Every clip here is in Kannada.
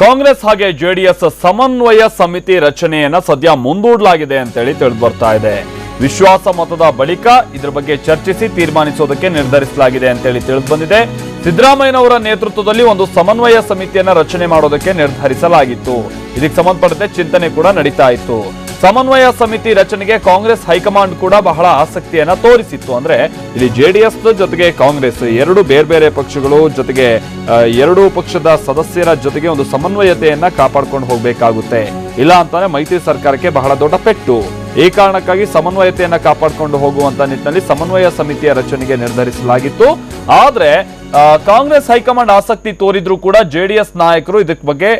ಕಾಂಗ್ರೆಸ್ ಹಾಗೆ ಜೆಡಿಎಸ್ ಸಮನ್ವಯ ಸಮಿತಿ ರಚನೆಯನ್ನ ಸದ್ಯ ಮುಂದೂಡಲಾಗಿದೆ ಅಂತೇಳಿ ತಿಳಿದು ಬರ್ತಾ ಇದೆ. ವಿಶ್ವಾಸ ಮತದ ಬಳಿಕ ಇದ್ರ ಬಗ್ಗೆ ಚರ್ಚಿಸಿ ತೀರ್ಮಾನಿಸೋದಕ್ಕೆ ನಿರ್ಧರಿಸಲಾಗಿದೆ ಅಂತೇಳಿ ತಿಳಿದು ಬಂದಿದೆ ಸಿದ್ದರಾಮಯ್ಯನವರ ನೇತೃತ್ವದಲ್ಲಿ ಒಂದು ಸಮನ್ವಯ ಸಮಿತಿಯನ್ನ ರಚನೆ ಮಾಡೋದಕ್ಕೆ ನಿರ್ಧರಿಸಲಾಗಿತ್ತು. ಇದಕ್ಕೆ ಸಂಬಂಧಪಟ್ಟಂತೆ ಚಿಂತನೆ ಕೂಡ ನಡೀತಾ ಇತ್ತು. ಸಮನ್ವಯ ಸಮಿತಿ ರಚನೆಗೆ ಕಾಂಗ್ರೆಸ್ ಹೈಕಮಾಂಡ್ ಕೂಡ ಬಹಳ ಆಸಕ್ತಿಯನ್ನ ತೋರಿಸಿತ್ತು. ಅಂದ್ರೆ ಇಲ್ಲಿ ಜೆಡಿಎಸ್ ಜೊತೆಗೆ ಕಾಂಗ್ರೆಸ್ ಎರಡು ಬೇರೆ ಬೇರೆ ಪಕ್ಷಗಳು ಜೊತೆಗೆ ಎರಡು ಪಕ್ಷದ ಸದಸ್ಯರ ಜೊತೆಗೆ ಒಂದು ಸಮನ್ವಯತೆಯನ್ನ ಕಾಪಾಡ್ಕೊಂಡು ಹೋಗ್ಬೇಕಾಗುತ್ತೆ. ಇಲ್ಲ ಅಂತಾನೆ ಮೈತ್ರಿ ಸರ್ಕಾರಕ್ಕೆ ಬಹಳ ದೊಡ್ಡ ಪೆಟ್ಟು. ಈ ಕಾರಣಕ್ಕಾಗಿ ಸಮನ್ವಯತೆಯನ್ನ ಕಾಪಾಡಿಕೊಂಡು ಹೋಗುವಂತ ನಿಟ್ಟಿನಲ್ಲಿ ಸಮನ್ವಯ ಸಮಿತಿಯ ರಚನೆಗೆ ನಿರ್ಧರಿಸಲಾಗಿತ್ತು. ಆದ್ರೆ ಕಾಂಗ್ರೆಸ್ ಹೈಕಮಾಂಡ್ ಆಸಕ್ತಿ ತೋರಿದ್ರು ಕೂಡ ಜೆಡಿಎಸ್ ನಾಯಕರು ಇದಕ್ಕೆ ಬಗ್ಗೆ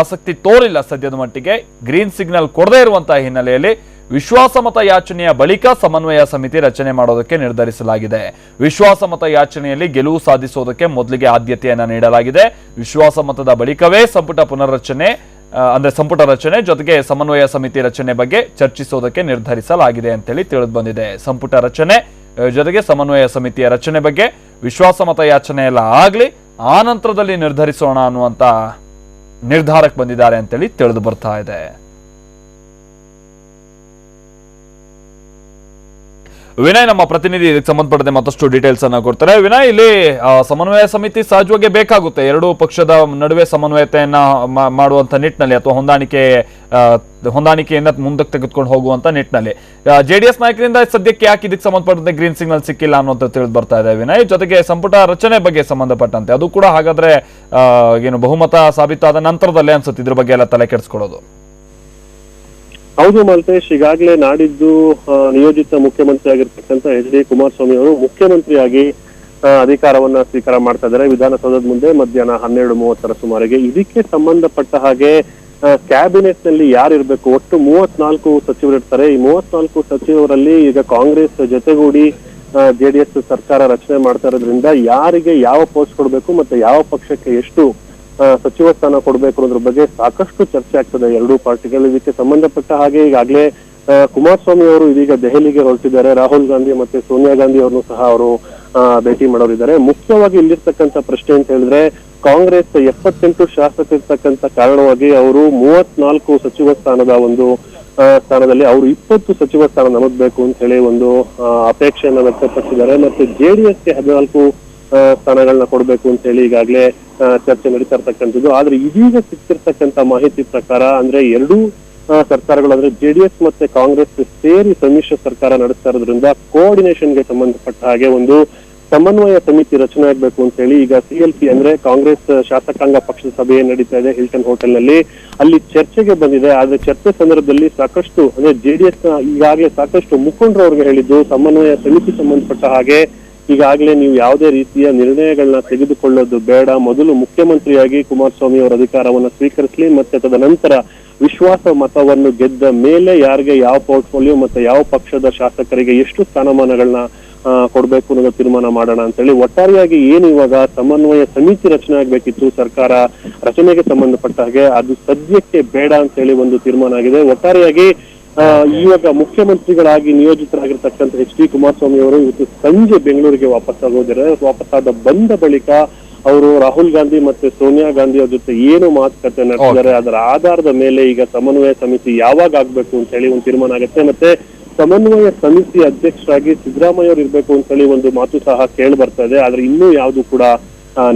ಆಸಕ್ತಿ ತೋರಿಲ್ಲ ಸದ್ಯದ ಮಟ್ಟಿಗೆ. ಗ್ರೀನ್ ಸಿಗ್ನಲ್ ಕೊಡದೇ ಇರುವಂತಹ ಹಿನ್ನೆಲೆಯಲ್ಲಿ ವಿಶ್ವಾಸಮತ ಯಾಚನೆಯ ಬಳಿಕ ಸಮನ್ವಯ ಸಮಿತಿ ರಚನೆ ಮಾಡೋದಕ್ಕೆ ನಿರ್ಧರಿಸಲಾಗಿದೆ. ವಿಶ್ವಾಸಮತ ಯಾಚನೆಯಲ್ಲಿ ಗೆಲುವು ಸಾಧಿಸೋದಕ್ಕೆ ಮೊದಲಿಗೆ ಆದ್ಯತೆಯನ್ನು ನೀಡಲಾಗಿದೆ. ವಿಶ್ವಾಸಮತದ ಬಳಿಕವೇ ಸಂಪುಟ ಪುನರ್ರಚನೆ ಅಂದ್ರೆ ಸಂಪುಟ ರಚನೆ ಜೊತೆಗೆ ಸಮನ್ವಯ ಸಮಿತಿ ರಚನೆ ಬಗ್ಗೆ ಚರ್ಚಿಸೋದಕ್ಕೆ ನಿರ್ಧರಿಸಲಾಗಿದೆ ಅಂತೇಳಿ ತಿಳಿದು ಬಂದಿದೆ. ಸಂಪುಟ ರಚನೆ ಜೊತೆಗೆ ಸಮನ್ವಯ ಸಮಿತಿಯ ರಚನೆ ಬಗ್ಗೆ ವಿಶ್ವಾಸಮತ ಯಾಚನೆ ಎಲ್ಲ ಆಗ್ಲಿ, ಆ ನಂತರದಲ್ಲಿ ನಿರ್ಧರಿಸೋಣ ಅನ್ನುವಂತ ನಿರ್ಧಾರಕ್ಕೆ ಬಂದಿದ್ದಾರೆ ಅಂತೇಳಿ ತಿಳಿದು ಬರ್ತಾ ಇದೆ. ವಿನಯ್ ನಮ್ಮ ಪ್ರತಿನಿಧಿ, ಇದಕ್ಕೆ ಸಂಬಂಧಪಟ್ಟಂತೆ ಮತ್ತಷ್ಟು ಡೀಟೇಲ್ಸ್ ಅನ್ನ ಕೊಡ್ತಾರೆ. ವಿನಯ್, ಇಲ್ಲಿ ಸಮನ್ವಯ ಸಮಿತಿ ಸಹಜವಾಗಿ ಬೇಕಾಗುತ್ತೆ. ಎರಡೂ ಪಕ್ಷದ ನಡುವೆ ಸಮನ್ವಯತೆಯನ್ನ ಮಾಡುವಂತ ನಿಟ್ಟಿನಲ್ಲಿ ಅಥವಾ ಹೊಂದಾಣಿಕೆ ಹೊಂದಾಣಿಕೆಯಿಂದ ಮುಂದಕ್ಕೆ ತೆಗೆದುಕೊಂಡು ಹೋಗುವಂತ ನಿಟ್ಟಿನಲ್ಲಿ. ಜೆಡಿಎಸ್ ನಾಯಕರಿಂದ ಸದ್ಯಕ್ಕೆ ಯಾಕೆ ಇದಕ್ಕೆ ಸಂಬಂಧಪಟ್ಟಂತೆ ಗ್ರೀನ್ ಸಿಗ್ನಲ್ ಸಿಕ್ಕಿಲ್ಲ ಅನ್ನೋದು ತಿಳಿದು ಬರ್ತಾ ಇದೆ ವಿನಯ್. ಜೊತೆಗೆ ಸಂಪುಟ ರಚನೆ ಬಗ್ಗೆ ಸಂಬಂಧಪಟ್ಟಂತೆ. ಅದು ಕೂಡ ಹಾಗಾದ್ರೆ ಏನು ಬಹುಮತ ಸಾಬೀತಾದ ನಂತರದಲ್ಲೇ ಅನ್ಸುತ್ತೆ. ಇದ್ರ ಬಗ್ಗೆ ಎಲ್ಲ ತಲೆ ಕೆಡಿಸ್ಕೊಳ್ಳೋದು. ಹೌದು ಮಲ್ತೇಶ್, ಈಗಾಗಲೇ ನಾಡಿದ್ದು ನಿಯೋಜಿತ ಮುಖ್ಯಮಂತ್ರಿ ಆಗಿರ್ತಕ್ಕಂಥ ಎಚ್ ಡಿ ಕುಮಾರಸ್ವಾಮಿ ಅವರು ಮುಖ್ಯಮಂತ್ರಿಯಾಗಿ ಅಧಿಕಾರವನ್ನ ಸ್ವೀಕಾರ ಮಾಡ್ತಾ ಇದ್ದಾರೆ. ವಿಧಾನಸೌಧದ ಮುಂದೆ ಮಧ್ಯಾಹ್ನ ಹನ್ನೆರಡು ಮೂವತ್ತರ ಸುಮಾರಿಗೆ. ಇದಕ್ಕೆ ಸಂಬಂಧಪಟ್ಟ ಹಾಗೆ ಕ್ಯಾಬಿನೆಟ್ನಲ್ಲಿ ಯಾರಿರ್ಬೇಕು? ಒಟ್ಟು ಮೂವತ್ನಾಲ್ಕು ಸಚಿವರು ಇರ್ತಾರೆ ಈ ಮೂವತ್ನಾಲ್ಕು ಸಚಿವರಲ್ಲಿ ಈಗ ಕಾಂಗ್ರೆಸ್ ಜೊತೆಗೂಡಿ ಜೆಡಿಎಸ್ ಸರ್ಕಾರ ರಚನೆ ಮಾಡ್ತಾ ಇರೋದ್ರಿಂದ ಯಾರಿಗೆ ಯಾವ ಪೋಸ್ಟ್ ಕೊಡಬೇಕು ಮತ್ತೆ ಯಾವ ಪಕ್ಷಕ್ಕೆ ಎಷ್ಟು ಸಚಿವ ಸ್ಥಾನ ಕೊಡಬೇಕು ಅನ್ನೋದ್ರ ಬಗ್ಗೆ ಸಾಕಷ್ಟು ಚರ್ಚೆ ಆಗ್ತದೆ ಎರಡೂ ಪಾರ್ಟಿಗಳು ಇದಕ್ಕೆ ಸಂಬಂಧಪಟ್ಟ ಹಾಗೆ ಈಗಾಗಲೇ ಕುಮಾರಸ್ವಾಮಿ ಅವರು ಇದೀಗ ದೆಹಲಿಗೆ ಹೊರಟಿದ್ದಾರೆ. ರಾಹುಲ್ ಗಾಂಧಿ ಮತ್ತೆ ಸೋನಿಯಾ ಗಾಂಧಿ ಅವ್ರನ್ನು ಸಹ ಅವರು ಭೇಟಿ ಮಾಡೋರಿದ್ದಾರೆ. ಮುಖ್ಯವಾಗಿ ಇಲ್ಲಿರ್ತಕ್ಕಂಥ ಪ್ರಶ್ನೆ ಅಂತ ಹೇಳಿದ್ರೆ, ಕಾಂಗ್ರೆಸ್ ಎಪ್ಪತ್ತೆಂಟು ಶಾಸಕರಿರ್ತಕ್ಕಂಥ ಕಾರಣವಾಗಿ ಅವರು ಮೂವತ್ನಾಲ್ಕು ಸಚಿವ ಸ್ಥಾನದ ಒಂದು ಸ್ಥಾನದಲ್ಲಿ ಅವರು ಇಪ್ಪತ್ತು ಸಚಿವ ಸ್ಥಾನ ನಮಗ್ಬೇಕು ಅಂತ ಹೇಳಿ ಒಂದು ಅಪೇಕ್ಷೆಯನ್ನ ವ್ಯಕ್ತಪಡಿಸಿದ್ದಾರೆ. ಮತ್ತೆ ಜೆಡಿಎಸ್ಗೆ ಹದಿನಾಲ್ಕು ಸ್ಥಾನಗಳನ್ನ ಕೊಡಬೇಕು ಅಂತ ಹೇಳಿ ಈಗಾಗಲೇ ಚರ್ಚೆ ನಡೀತಾ ಇರ್ತಕ್ಕಂಥದ್ದು. ಆದ್ರೆ ಇದೀಗ ಸಿಕ್ತಿರ್ತಕ್ಕಂಥ ಮಾಹಿತಿ ಪ್ರಕಾರ ಅಂದ್ರೆ ಎರಡೂ ಸರ್ಕಾರಗಳು ಅಂದ್ರೆ ಜೆಡಿಎಸ್ ಮತ್ತೆ ಕಾಂಗ್ರೆಸ್ ಸೇರಿ ಸಮ್ಮಿಶ್ರ ಸರ್ಕಾರ ನಡೆಸ್ತಾ ಇರೋದ್ರಿಂದ ಕೋಆರ್ಡಿನೇಷನ್ಗೆ ಸಂಬಂಧಪಟ್ಟ ಹಾಗೆ ಒಂದು ಸಮನ್ವಯ ಸಮಿತಿ ರಚನೆ ಆಗ್ಬೇಕು ಅಂತ ಹೇಳಿ ಈಗ ಸಿಎಲ್ಪಿ ಅಂದ್ರೆ ಕಾಂಗ್ರೆಸ್ ಶಾಸಕಾಂಗ ಪಕ್ಷದ ಸಭೆ ನಡೀತಾ ಇದೆ ಹಿಲ್ಟನ್ ಹೋಟೆಲ್ನಲ್ಲಿ ಅಲ್ಲಿ ಚರ್ಚೆಗೆ ಬಂದಿದೆ. ಆದ್ರೆ ಚರ್ಚೆ ಸಂದರ್ಭದಲ್ಲಿ ಸಾಕಷ್ಟು, ಅಂದ್ರೆ ಜೆಡಿಎಸ್ ಈಗಾಗಲೇ ಸಾಕಷ್ಟು ಮುಖಂಡರು ಅವ್ರಿಗೆ ಹೇಳಿದ್ದು ಸಮನ್ವಯ ಸಮಿತಿ ಸಂಬಂಧಪಟ್ಟ ಹಾಗೆ ಈಗಾಗಲೇ ನೀವು ಯಾವುದೇ ರೀತಿಯ ನಿರ್ಣಯಗಳನ್ನ ತೆಗೆದುಕೊಳ್ಳೋದು ಬೇಡ. ಮೊದಲು ಮುಖ್ಯಮಂತ್ರಿಯಾಗಿ ಕುಮಾರಸ್ವಾಮಿ ಅವರ ಅಧಿಕಾರವನ್ನು ಸ್ವೀಕರಿಸಲಿ, ಮತ್ತೆ ತದನಂತರ ವಿಶ್ವಾಸ ಮತವನ್ನು ಗೆದ್ದ ಮೇಲೆ ಯಾರಿಗೆ ಯಾವ ಪೋರ್ಟ್ಫೋಲಿಯೋ ಮತ್ತೆ ಯಾವ ಪಕ್ಷದ ಶಾಸಕರಿಗೆ ಎಷ್ಟು ಸ್ಥಾನಮಾನಗಳನ್ನ ಕೊಡಬೇಕು ಅನ್ನೋದು ತೀರ್ಮಾನ ಮಾಡೋಣ ಅಂತೇಳಿ ಒಟ್ಟಾರೆಯಾಗಿ ಏನು ಇವಾಗ ಸಮನ್ವಯ ಸಮಿತಿ ರಚನೆ ಆಗ್ಬೇಕಿತ್ತು ಸರ್ಕಾರ ರಚನೆಗೆ ಸಂಬಂಧಪಟ್ಟ ಹಾಗೆ, ಅದು ಸದ್ಯಕ್ಕೆ ಬೇಡ ಅಂತ ಹೇಳಿ ಒಂದು ತೀರ್ಮಾನ ಆಗಿದೆ. ಒಟ್ಟಾರೆಯಾಗಿ ಇವಾಗ ಮುಖ್ಯಮಂತ್ರಿಗಳಾಗಿ ನಿಯೋಜಿತರಾಗಿರ್ತಕ್ಕಂಥ ಎಚ್ ಡಿ ಕುಮಾರಸ್ವಾಮಿ ಅವರು ಇವತ್ತು ಸಂಜೆ ಬೆಂಗಳೂರಿಗೆ ವಾಪಸ್ ಆಗೋದಿದ್ದಾರೆ ವಾಪಸ್ಸಾದ ಬಂದ ಬಳಿಕ ಅವರು ರಾಹುಲ್ ಗಾಂಧಿ ಮತ್ತೆ ಸೋನಿಯಾ ಗಾಂಧಿ ಅವ್ರ ಜೊತೆ ಏನು ಮಾತುಕತೆ ನಡೆಸಿದ್ದಾರೆ ಅದರ ಆಧಾರದ ಮೇಲೆ ಈಗ ಸಮನ್ವಯ ಸಮಿತಿ ಯಾವಾಗ ಆಗ್ಬೇಕು ಅಂತ ಹೇಳಿ ಒಂದು ತೀರ್ಮಾನ ಆಗುತ್ತೆ. ಮತ್ತೆ ಸಮನ್ವಯ ಸಮಿತಿ ಅಧ್ಯಕ್ಷರಾಗಿ ಸಿದ್ದರಾಮಯ್ಯ ಅವರು ಇರ್ಬೇಕು ಅಂತ ಹೇಳಿ ಒಂದು ಮಾತು ಸಹ ಕೇಳಿ ಬರ್ತಾ ಇದೆ. ಆದ್ರೆ ಇನ್ನೂ ಯಾವುದು ಕೂಡ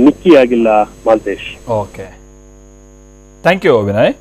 ನಿಕ್ಕಿಯಾಗಿಲ್ಲ Malthesh. Okay. Thank you Vinay